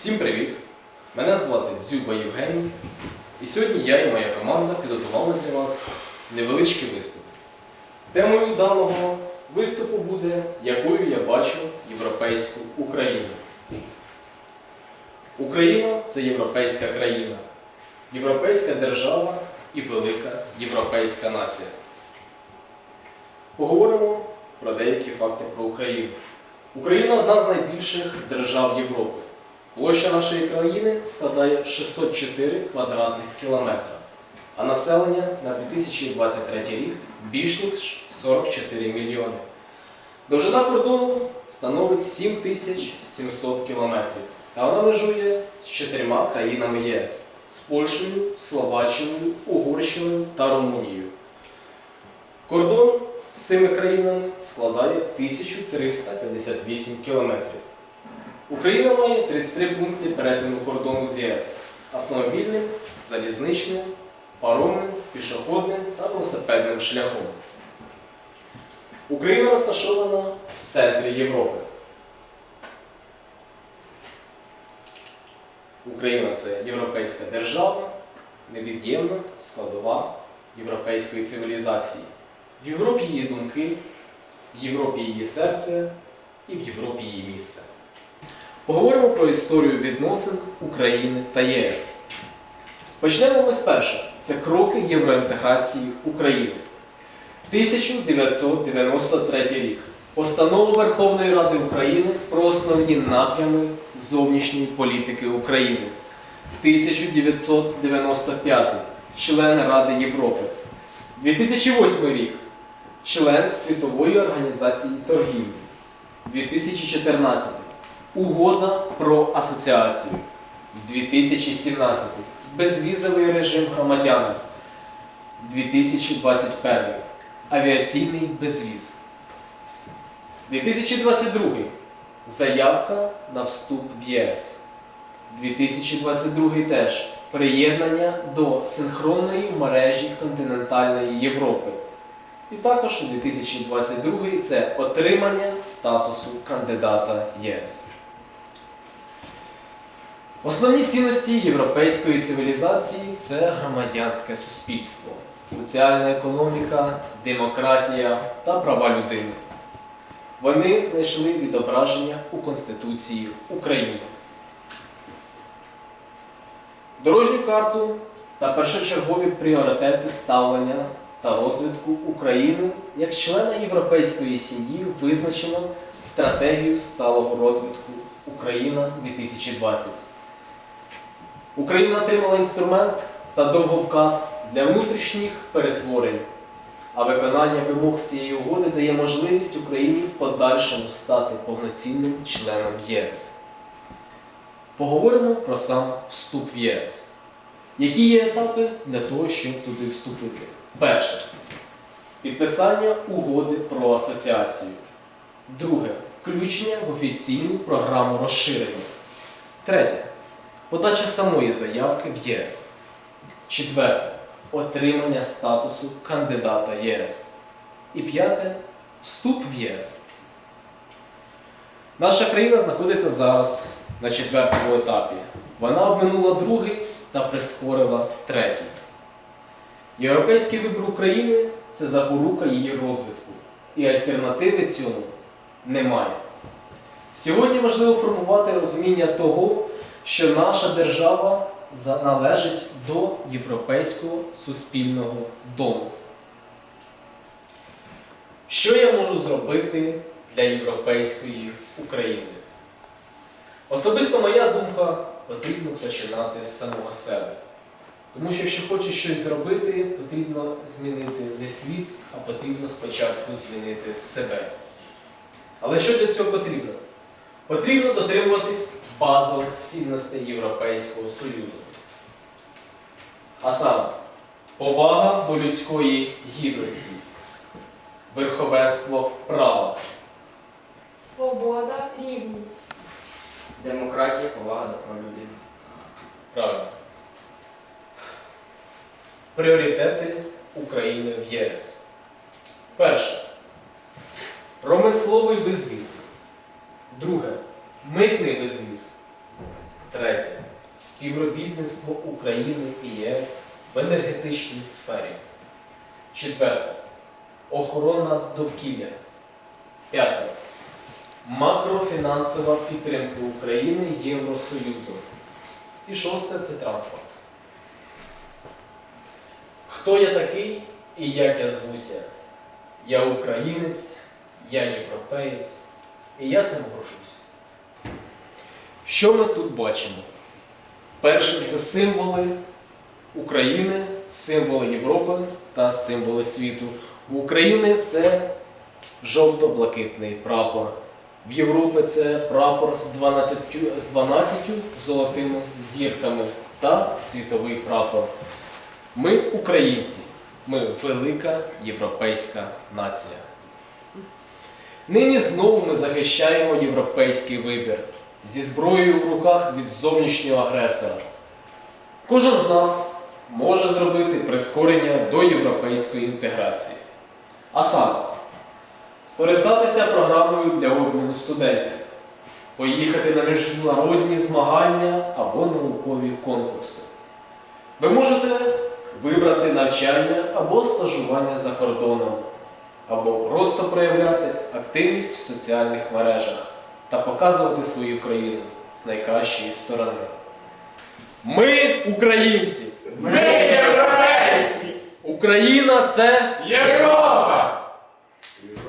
Всім привіт! Мене звати Дзюба Євгеній, і сьогодні я і моя команда підготували для вас невеличкий виступ. Темою даного виступу буде, якою я бачу європейську Україну. Україна це європейська країна, європейська держава і велика європейська нація. Поговоримо про деякі факти про Україну. Україна одна з найбільших держав Європи. Площа нашої країни складає 604 квадратних кілометра, а населення на 2023 рік більш ніж 44 мільйони. Довжина кордону становить 7700 кілометрів, та вона межує з чотирма країнами ЄС з Польщею, Словаччиною, Угорщиною та Румунією. Кордон з цими країнами складає 1358 кілометрів. Україна має 33 пункти перетину кордону з ЄС автомобільним, залізничним, паромним, пішохідним та велосипедним шляхом. Україна розташована в центрі Європи. Україна це європейська держава, невід'ємна складова європейської цивілізації. В Європі її думки, в Європі її серце і в Європі її місце. Поговоримо про історію відносин України та ЄС. Почнемо ми спершу. Це кроки євроінтеграції України. 1993 рік. Постанова Верховної Ради України про основні напрями зовнішньої політики України. 1995. Член Ради Європи. 2008 рік. Член Світової організації торгівлі. 2014. Угода про асоціацію. 2017. Безвізовий режим громадянам. 2021. Авіаційний безвіз. 2022. Заявка на вступ в ЄС. 2022 теж приєднання до синхронної мережі континентальної Європи. І також 2022 це отримання статусу кандидата ЄС. Основні цінності європейської цивілізації це громадянське суспільство, соціальна економіка, демократія та права людини. Вони знайшли відображення у Конституції України. Дорожню карту та першочергові пріоритети ставлення та розвитку України як члена європейської сім'ї визначено стратегію сталого розвитку Україна 2020. Україна отримала інструмент та довговказ для внутрішніх перетворень, а виконання вимог цієї угоди дає можливість Україні в подальшому стати повноцінним членом ЄС. Поговоримо про сам вступ в ЄС. Які є етапи для того, щоб туди вступити? Перше. Підписання угоди про асоціацію. Друге. Включення в офіційну програму розширення. Третє. Подача самої заявки в ЄС. Четверте. Отримання статусу кандидата ЄС. І п'яте. Вступ в єС. Наша країна знаходиться зараз на четвертому етапі. Вона обминула другий та прискорила третій. Європейський вибір України це запорука її розвитку, і альтернативи цьому немає. Сьогодні важливо формувати розуміння того, що наша держава належить до європейського суспільного дому. Що я можу зробити для європейської України? Особисто моя думка потрібно починати з самого себе. Тому що якщо хочеш щось зробити, потрібно змінити не світ, а потрібно спочатку змінити себе. Але що для цього потрібно? Потрібно дотримуватись базових цінностей Європейського Союзу. А саме повага до людської гідності, верховенство права, Свобода, рівність. Демократія, повага до прав людини. Правильно. Пріоритети України в ЄС. Перше. Промисловий безвіз. Друге. Митний безвіз. Третє. Співробітництво України і ЄС в енергетичній сфері. Четверте. Охорона довкілля. П'яте. Макрофінансова підтримка України Євросоюзом. І шосте це транспорт. Хто я такий і як я звуся? Я українець, я європеєць, і я цим горжусь. Що ми тут бачимо? Перше це символи України, символи Європи та символи світу. У України це жовто-блакитний прапор. В Європі це прапор з 12, з 12 золотими зірками та світовий прапор. Ми українці, ми велика європейська нація. Нині знову ми захищаємо європейський вибір зі зброєю в руках від зовнішнього агресора. Кожен з нас може зробити прискорення до європейської інтеграції. А саме, скористатися програмою для обміну студентів, поїхати на міжнародні змагання або наукові конкурси. Ви можете вибрати навчання або стажування за кордоном, або просто проявляти активність в соціальних мережах та показувати свою країну з найкращої сторони. Ми українці! Ми європейці! Україна це Європа!